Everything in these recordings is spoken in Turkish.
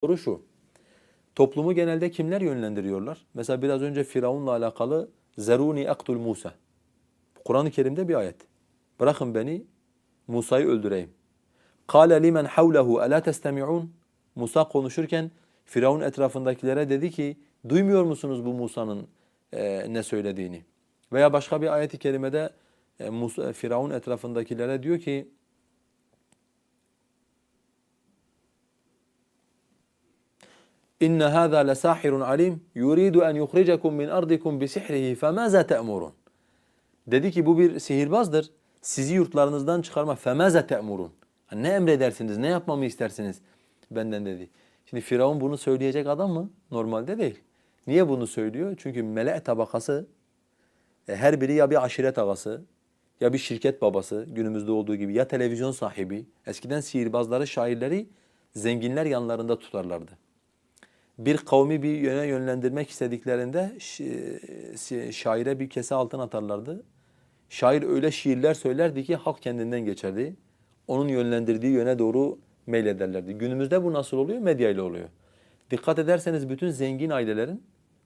Soru şu. Toplumu genelde kimler yönlendiriyorlar? Mesela biraz önce Firavun'la alakalı zeruni aktul Musa. Kur'an-ı Kerim'de bir ayet. Bırakın beni Musa'yı öldüreyim. Kâle limen havlehu elâ testemi'ûn. Musa konuşurken Firavun etrafındakilere dedi ki duymuyor musunuz bu Musa'nın e, ne söylediğini? Veya başka bir ayet-i kerimede e, Musa, Firavun etrafındakilere diyor ki İnne hâzâ lesâhirun alim yuridu en yukhrijakum min ardikum bi sihrihi femâzâ te'murun. Dedi ki bu bir sihirbazdır. Sizi yurtlarınızdan çıkarma. Femâzâ te'murun. Ne emredersiniz? Ne yapmamı istersiniz? Benden dedi. Şimdi Firavun bunu söyleyecek adam mı? Normalde değil. Niye bunu söylüyor? Çünkü mele tabakası e, her biri ya bir aşiret ağası ya bir şirket babası günümüzde olduğu gibi ya televizyon sahibi. Eskiden sihirbazları, şairleri zenginler yanlarında tutarlardı bir kavmi bir yöne yönlendirmek istediklerinde şaire bir kese altın atarlardı. Şair öyle şiirler söylerdi ki halk kendinden geçerdi. Onun yönlendirdiği yöne doğru meylederlerdi. Günümüzde bu nasıl oluyor? Medya ile oluyor. Dikkat ederseniz bütün zengin ailelerin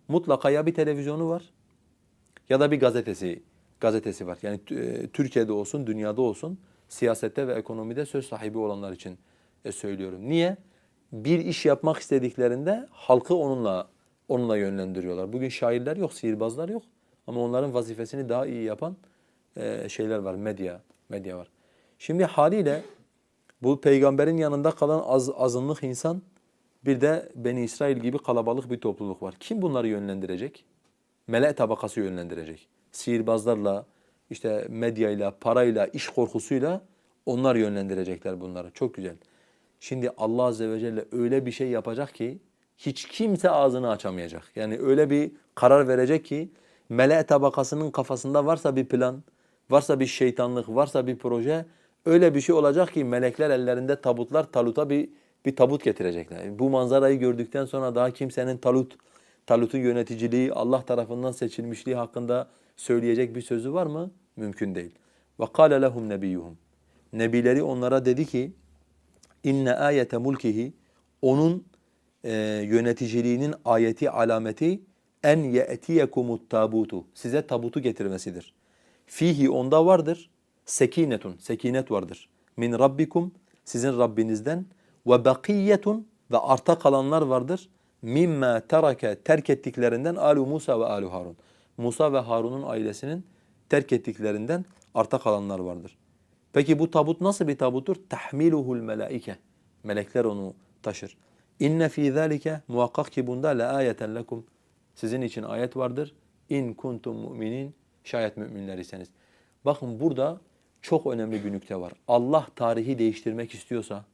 mutlaka ya bir televizyonu var ya da bir gazetesi gazetesi var. Yani e, Türkiye'de olsun, dünyada olsun siyasette ve ekonomide söz sahibi olanlar için e, söylüyorum. Niye? Bir iş yapmak istediklerinde halkı onunla onunla yönlendiriyorlar. Bugün şairler yok, sihirbazlar yok. Ama onların vazifesini daha iyi yapan e, şeyler var, medya, medya var. Şimdi haliyle bu peygamberin yanında kalan az, azınlık insan bir de Beni İsrail gibi kalabalık bir topluluk var. Kim bunları yönlendirecek? Mele tabakası yönlendirecek. Sihirbazlarla, işte medyayla, parayla, iş korkusuyla onlar yönlendirecekler bunları. Çok güzel. Şimdi Allah Azze ve Celle öyle bir şey yapacak ki hiç kimse ağzını açamayacak. Yani öyle bir karar verecek ki mele tabakasının kafasında varsa bir plan, varsa bir şeytanlık, varsa bir proje öyle bir şey olacak ki melekler ellerinde tabutlar taluta bir bir tabut getirecekler. Bu manzarayı gördükten sonra daha kimsenin talut talutun yöneticiliği Allah tarafından seçilmişliği hakkında söyleyecek bir sözü var mı? Mümkün değil. Ve kâle lehum. Nebileri onlara dedi ki inne ayete mulkihi onun e, yöneticiliğinin ayeti alameti en ye'tiyekumut tabutu size tabutu getirmesidir. Fihi onda vardır sekinetun sekinet vardır. Min rabbikum sizin Rabbinizden ve bakiyetun ve arta kalanlar vardır. Mimma terake terk ettiklerinden alu Musa ve alu Harun. Musa ve Harun'un ailesinin terk ettiklerinden arta kalanlar vardır. Peki bu tabut nasıl bir tabuttur? Tahmiluhul melaike. Melekler onu taşır. İnne fî zâlike muhakkak ki bunda la ayeten lekum. Sizin için ayet vardır. İn kuntum mu'minin. Şayet müminler iseniz. Bakın burada çok önemli bir nükte var. Allah tarihi değiştirmek istiyorsa,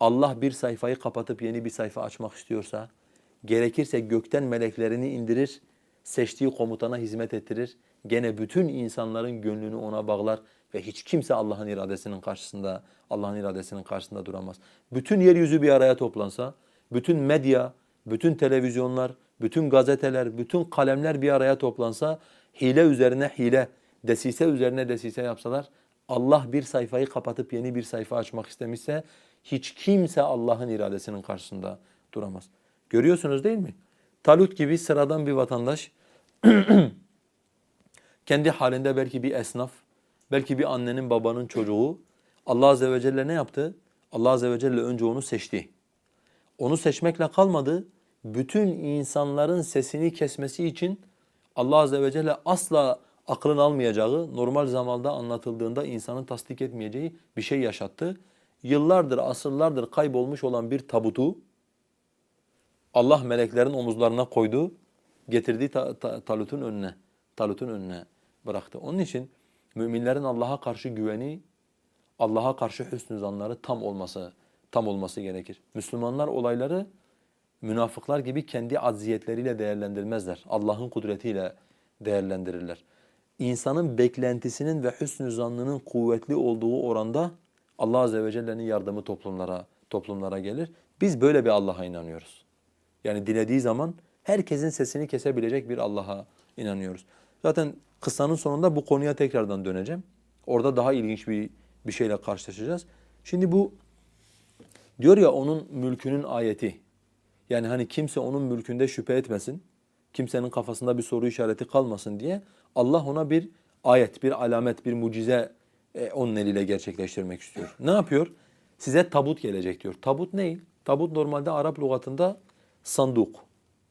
Allah bir sayfayı kapatıp yeni bir sayfa açmak istiyorsa, gerekirse gökten meleklerini indirir, seçtiği komutana hizmet ettirir, gene bütün insanların gönlünü ona bağlar ve hiç kimse Allah'ın iradesinin karşısında Allah'ın iradesinin karşısında duramaz. Bütün yeryüzü bir araya toplansa, bütün medya, bütün televizyonlar, bütün gazeteler, bütün kalemler bir araya toplansa, hile üzerine hile, desise üzerine desise yapsalar, Allah bir sayfayı kapatıp yeni bir sayfa açmak istemişse hiç kimse Allah'ın iradesinin karşısında duramaz. Görüyorsunuz değil mi? Talut gibi sıradan bir vatandaş kendi halinde belki bir esnaf, belki bir annenin babanın çocuğu Allah Azze ve Celle ne yaptı? Allah Azze ve Celle önce onu seçti. Onu seçmekle kalmadı. Bütün insanların sesini kesmesi için Allah Azze ve Celle asla aklın almayacağı, normal zamanda anlatıldığında insanın tasdik etmeyeceği bir şey yaşattı. Yıllardır, asırlardır kaybolmuş olan bir tabutu Allah meleklerin omuzlarına koydu, getirdi ta, ta, Talut'un önüne, Talut'un önüne bıraktı. Onun için müminlerin Allah'a karşı güveni, Allah'a karşı hüsnü zanları tam olması tam olması gerekir. Müslümanlar olayları münafıklar gibi kendi azziyetleriyle değerlendirmezler. Allah'ın kudretiyle değerlendirirler. İnsanın beklentisinin ve hüsnü zannının kuvvetli olduğu oranda Allah azze ve celle'nin yardımı toplumlara toplumlara gelir. Biz böyle bir Allah'a inanıyoruz. Yani dilediği zaman herkesin sesini kesebilecek bir Allah'a inanıyoruz. Zaten kıssanın sonunda bu konuya tekrardan döneceğim. Orada daha ilginç bir bir şeyle karşılaşacağız. Şimdi bu diyor ya onun mülkünün ayeti. Yani hani kimse onun mülkünde şüphe etmesin. Kimsenin kafasında bir soru işareti kalmasın diye Allah ona bir ayet, bir alamet, bir mucize e, onun eliyle gerçekleştirmek istiyor. Ne yapıyor? Size tabut gelecek diyor. Tabut ne? Tabut normalde Arap lügatında sanduk.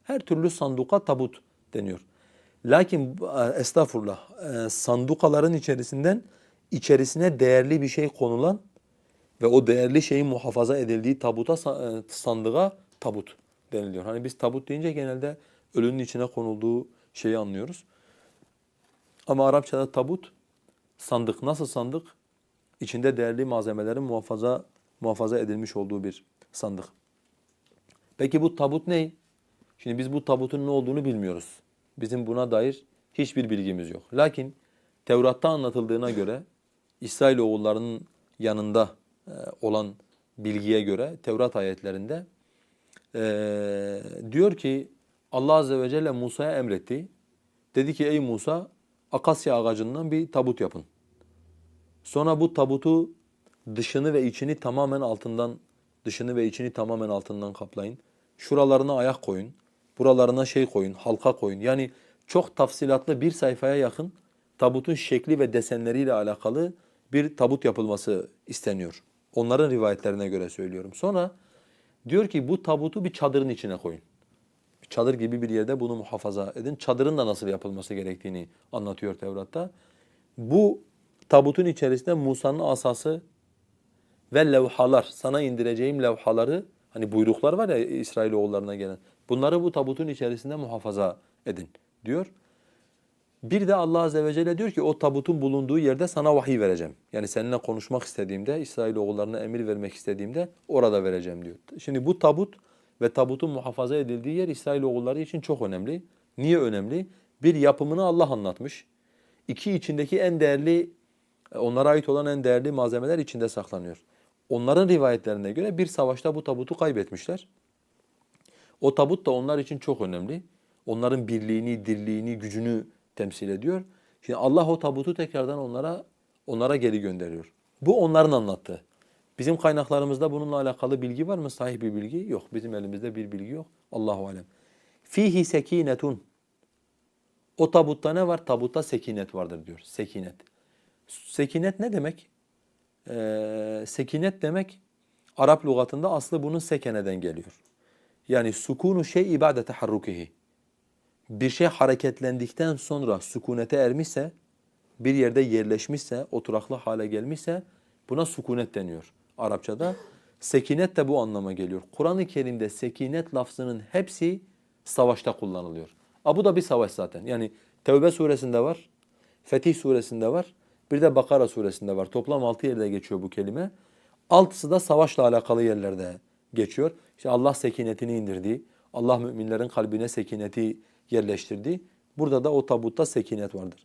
Her türlü sanduka tabut deniyor. Lakin e, estağfurullah e, sandukaların içerisinden içerisine değerli bir şey konulan ve o değerli şeyin muhafaza edildiği tabuta e, sandığa tabut deniliyor. Hani biz tabut deyince genelde ölünün içine konulduğu şeyi anlıyoruz. Ama Arapçada tabut sandık. Nasıl sandık? İçinde değerli malzemelerin muhafaza muhafaza edilmiş olduğu bir sandık. Peki bu tabut ne? Şimdi biz bu tabutun ne olduğunu bilmiyoruz. Bizim buna dair hiçbir bilgimiz yok. Lakin Tevrat'ta anlatıldığına göre İsrail oğullarının yanında e, olan bilgiye göre Tevrat ayetlerinde e, diyor ki Allah Azze ve Celle Musa'ya emretti. Dedi ki ey Musa akasya ağacından bir tabut yapın. Sonra bu tabutu dışını ve içini tamamen altından dışını ve içini tamamen altından kaplayın. Şuralarına ayak koyun. Buralarına şey koyun, halka koyun. Yani çok tafsilatlı bir sayfaya yakın tabutun şekli ve desenleriyle alakalı bir tabut yapılması isteniyor. Onların rivayetlerine göre söylüyorum. Sonra diyor ki bu tabutu bir çadırın içine koyun. Çadır gibi bir yerde bunu muhafaza edin. Çadırın da nasıl yapılması gerektiğini anlatıyor Tevrat'ta. Bu tabutun içerisinde Musa'nın asası ve levhalar, sana indireceğim levhaları, hani buyruklar var ya İsrailoğullarına gelen, bunları bu tabutun içerisinde muhafaza edin diyor. Bir de Allah Azze ve Celle diyor ki o tabutun bulunduğu yerde sana vahiy vereceğim. Yani seninle konuşmak istediğimde, İsrailoğullarına emir vermek istediğimde orada vereceğim diyor. Şimdi bu tabut ve tabutun muhafaza edildiği yer İsrailoğulları için çok önemli. Niye önemli? Bir yapımını Allah anlatmış. İki içindeki en değerli, onlara ait olan en değerli malzemeler içinde saklanıyor. Onların rivayetlerine göre bir savaşta bu tabutu kaybetmişler. O tabut da onlar için çok önemli. Onların birliğini, dirliğini, gücünü temsil ediyor. Şimdi Allah o tabutu tekrardan onlara onlara geri gönderiyor. Bu onların anlattığı. Bizim kaynaklarımızda bununla alakalı bilgi var mı? Sahih bir bilgi yok. Bizim elimizde bir bilgi yok. Allahu alem. Fihi sekinetun. O tabutta ne var? Tabutta sekinet vardır diyor. Sekinet. Sekinet ne demek? Ee, sekinet demek Arap lügatında aslı bunun sekeneden geliyor. Yani sukunu şey ibade taharrukihi. Bir şey hareketlendikten sonra sükunete ermişse, bir yerde yerleşmişse, oturaklı hale gelmişse buna sükunet deniyor Arapçada. Sekinet de bu anlama geliyor. Kur'an-ı Kerim'de sekinet lafzının hepsi savaşta kullanılıyor. A bu da bir savaş zaten. Yani Tevbe suresinde var, Fetih suresinde var, bir de Bakara suresinde var. Toplam altı yerde geçiyor bu kelime. Altısı da savaşla alakalı yerlerde geçiyor. İşte Allah sekinetini indirdi. Allah müminlerin kalbine sekineti yerleştirdi. Burada da o tabutta sekinet vardır.